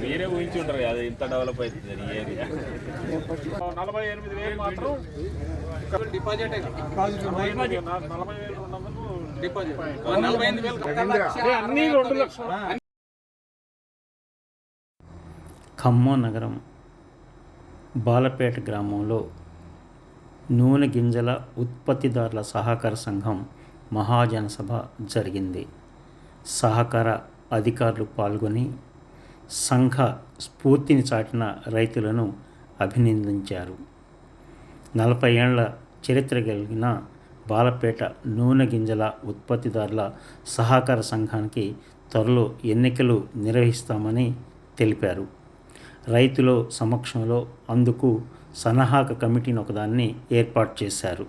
మీరే ఊహించి ఉంటారు కదా ఇంత డెవలప్ అవుతుంది ఈ ఏరియా నలభై ఎనిమిది వేలు మాత్రం డిపాజిట్ నలభై వేలు రెండు వందలు డిపాజిట్. నలభై ఎనిమిది వేలు అదే అన్ని రెండు లక్షలు ఖమ్మం నగరం బాలపేట గ్రామంలో నూనె గింజల ఉత్పత్తిదారుల సహకార సంఘం మహాజన సభ జరిగింది. సహకార అధికారులు పాల్గొని సంఘ స్ఫూర్తిని చాటిన రైతులను అభినందించారు. నలభై ఏళ్ళ చరిత్ర కలిగిన బాలపేట నూనె గింజల ఉత్పత్తిదారుల సహకార సంఘానికి త్వరలో ఎన్నికలు నిర్వహిస్తామని తెలిపారు. రైతుల సమక్షంలో అందుకు సన్నాహక కమిటీని ఒకదాన్ని ఏర్పాటు చేశారు.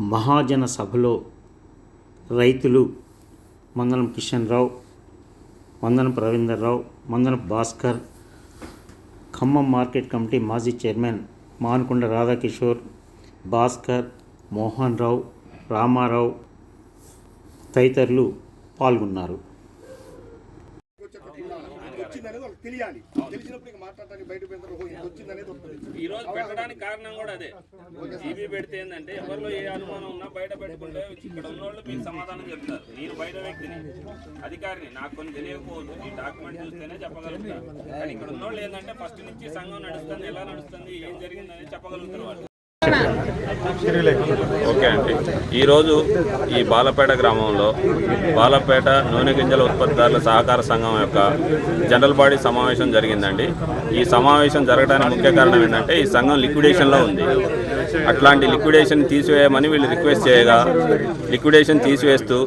మహాజన సభలో రైతులు మంగళం కిషన్ రావు మందనం రవీందర్రావు మందనం భాస్కర్ ఖమ్మం మార్కెట్ కమిటీ మాజీ చైర్మన్ మానుకొండ రాధాకిషోర్ భాస్కర్ మోహన్ రావు రామారావు తదితరులు పాల్గొన్నారు. వాళ్ళకి తెలియాలి. తెలిసినప్పుడు ఇక మాట్లాడడానికి బయట వస్తుంది. ఈ రోజు పెట్టడానికి కారణం కూడా అదే. జీబీ పెడితే ఏంటంటే ఎవరిలో ఏ అనుమానం ఉన్నా బయట పెట్టుకుంటే ఇక్కడ ఉన్న వాళ్ళు మీకు సమాధానం చెప్తారు. నేను బయట వ్యక్తిని అధికారిని నాకు కొన్ని తెలియకపోవచ్చు ఈ డాక్యుమెంట్ చూస్తేనే చెప్పగలుగుతా కానీ ఇక్కడ ఉన్న వాళ్ళు ఏంటంటే ఫస్ట్ నుంచి సంఘం నడుస్తుంది ఎలా నడుస్తుంది ఏం జరిగిందని చెప్పగలుగుతారు వాళ్ళు. ఓకే అండి. ఈరోజు ఈ బాలపేట గ్రామంలో బాలపేట నూనె గింజల ఉత్పత్తిదారుల సహకార సంఘం యొక్క జనరల్ బాడీ సమావేశం జరిగిందండి. ఈ సమావేశం జరగడానికి ముఖ్య కారణం ఏంటంటే ఈ సంఘం లిక్విడేషన్లో ఉంది. అట్లాంటి లిక్విడేషన్ తీసివేయమని వీళ్ళు రిక్వెస్ట్ చేయగా లిక్విడేషన్ తీసివేస్తూ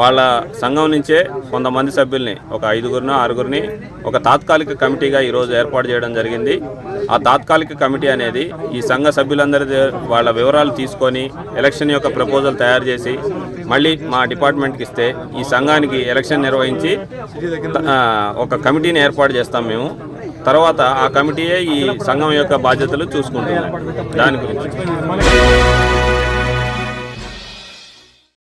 వాళ్ళ సంఘం నుంచే కొంతమంది సభ్యుల్ని ఒక ఐదుగురిని ఆరుగురిని ఒక తాత్కాలిక కమిటీగా ఈరోజు ఏర్పాటు చేయడం జరిగింది. ఆ తాత్కాలిక కమిటీ అనేది ఈ సంఘ సభ్యులందరి వాళ్ళ వాళ్ళ వివరాలు తీసుకొని ఎలక్షన్ యొక్క ప్రపోజల్ తయారు చేసి మళ్ళీ మా డిపార్ట్మెంట్కి ఇస్తే ఈ సంఘానికి ఎలక్షన్ నిర్వహించి ఒక కమిటీని ఏర్పాటు చేస్తాం మేము. తర్వాత ఆ కమిటీయే ఈ సంఘం యొక్క బాధ్యతలు చూసుకుంటుంది. దాని గురించి.